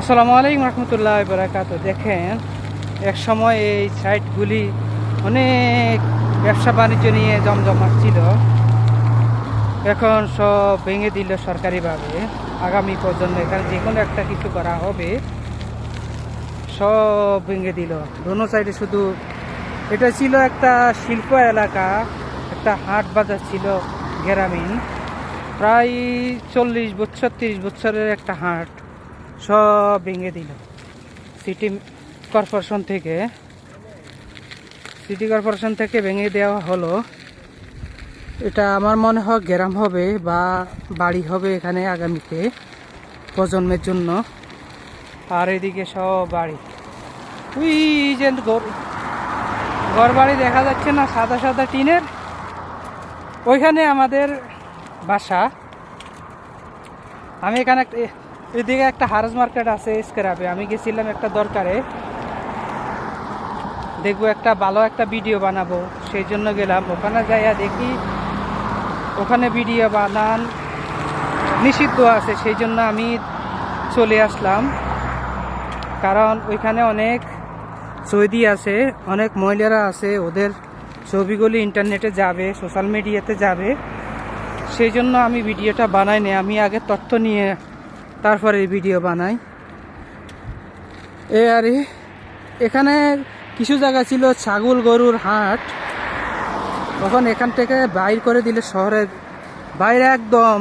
আসসালামু আলাইকুম রহমতুল্লাহ বারাকাত। দেখেন, এক সময় এই সাইটগুলি অনেক ব্যবসা বাণিজ্য নিয়ে জমজমাট ছিল। এখন সব ভেঙে দিল সরকারিভাবে। আগামী প্রজন্ম এখানে যে কোনো একটা কিছু করা হবে, সব ভেঙে দিল। দোনো সাইডে শুধু এটা ছিল একটা শিল্প এলাকা, একটা হাট বাজার ছিল গ্রামীণ। প্রায় চল্লিশ বছর তিরিশ বছরের একটা হাট। সব ভেঙে দিল। সিটি কর্পোরেশন থেকে সিটি কর্পোরেশন থেকে ভেঙে দেওয়া হলো। এটা আমার মনে হয় গ্রাম হবে বা বাড়ি হবে এখানে আগামীতে প্রজন্মের জন্য। আর এদিকে সব বাড়ি। ওই যে ঘর বাড়ি দেখা যাচ্ছে না, সাদা সাদা টিনের। ওইখানে আমাদের বাসা। আমি এখানে একটা এদিকে একটা হারস মার্কেট আছে স্ক্রাবে আমি গেছিলাম একটা দরকারে। দেখব একটা ভালো একটা ভিডিও বানাবো। সেই জন্য গেলাম। ওখানে যাইয়া দেখি ওখানে ভিডিও বানান নিষিদ্ধ আছে, সেই জন্য আমি চলে আসলাম। কারণ ওইখানে অনেক সৌদি আছে, অনেক মহিলারা আছে, ওদের ছবিগুলি ইন্টারনেটে যাবে সোশ্যাল মিডিয়াতে যাবে। সেই জন্য আমি ভিডিওটা বানাই নি আমি আগে তথ্য নিয়ে তারপরে ভিডিও বানাই। এ আরে এখানে কিছু জায়গা ছিল ছাগল গরুর হাট। তখন এখান থেকে বাইর করে দিলে শহরের বাইরে একদম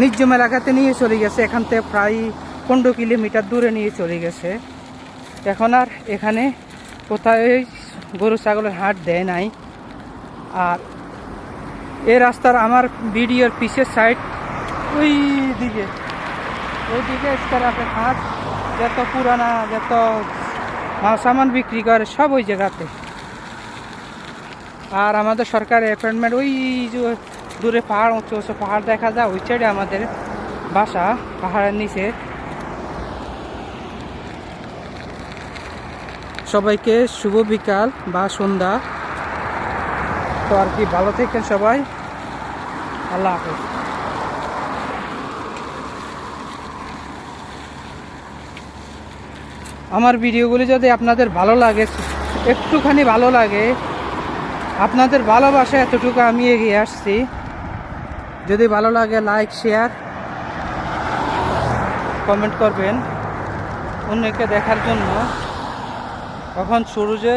নির্জম এলাকাতে নিয়ে চলে গেছে। এখান থেকে প্রায় পনেরো কিলোমিটার দূরে নিয়ে চলে গেছে। এখন আর এখানে কোথায় গরু ছাগলের হাট দেয় নাই। আর এ রাস্তার আমার ভিডিওর পিছের সাইড ওই দিকে। ওই দিকে স্কারাপের হাট যত পুরানা, যত মাল সামান বিক্রি করে, সব ওই জায়গাতে। আর আমাদের সরকারি অ্যাপয়েন্টমেন্ট ওই যে দূরে পাহাড়, উঁচু উঁচু পাহাড় দেখা যায়, ওই সাইডে আমাদের বাসা, পাহাড়ের নিচে। সবাইকে শুভ বিকাল বা সন্ধ্যা। তো আর কি, ভালো থাকেন সবাই। আল্লাহ হাফেজ। আমার ভিডিওগুলি যদি আপনাদের ভালো লাগে, একটুখানি ভালো লাগে, আপনাদের ভালোবাসা এতটুকু আমি এগিয়ে আসছি। যদি ভালো লাগে লাইক শেয়ার কমেন্ট করবেন। অন্যকে দেখার জন্য। এখন সূর্যে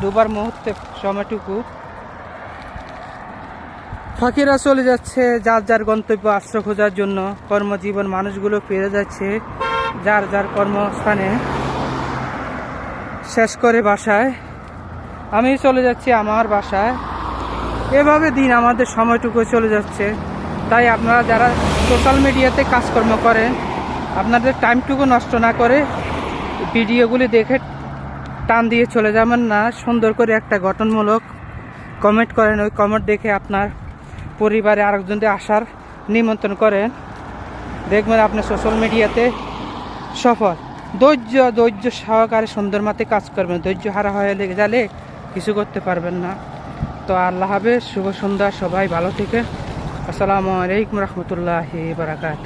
ডুবার মুহূর্তে সময়টুকু। ফাঁকিরা চলে যাচ্ছে, যার যার গন্তব্য আশ্রয় খোঁজার জন্য। কর্মজীবন মানুষগুলো ফিরে যাচ্ছে, যার যার কর্মস্থানে। শেষ করে বাসায়। আমি চলে যাচ্ছি আমার বাসায়। এভাবে দিন আমাদের সময়টুকু চলে যাচ্ছে। তাই আপনারা যারা সোশ্যাল মিডিয়াতে কাজকর্ম করেন, আপনাদের টাইমটুকু নষ্ট না করে ভিডিওগুলি দেখে টান দিয়ে চলে যাবেন না। সুন্দর করে একটা গঠনমূলক কমেন্ট করেন। ওই কমেন্ট দেখে আপনার পরিবারে আরেকজনদের আসার নিমন্ত্রণ করেন। দেখবেন আপনি সোশ্যাল মিডিয়াতে সফল। ধৈর্য ধৈর্য সহকারে সুন্দর মাতে কাজ করবেন। ধৈর্য হারা হয়ে লেগে গেলে কিছু করতে পারবেন না। তো আল্লাহ হাফেজ, শুভ সন্ধ্যা, সবাই ভালো থেকে আসসালামু আলাইকুম রহমতুল্লাহ বারাকাত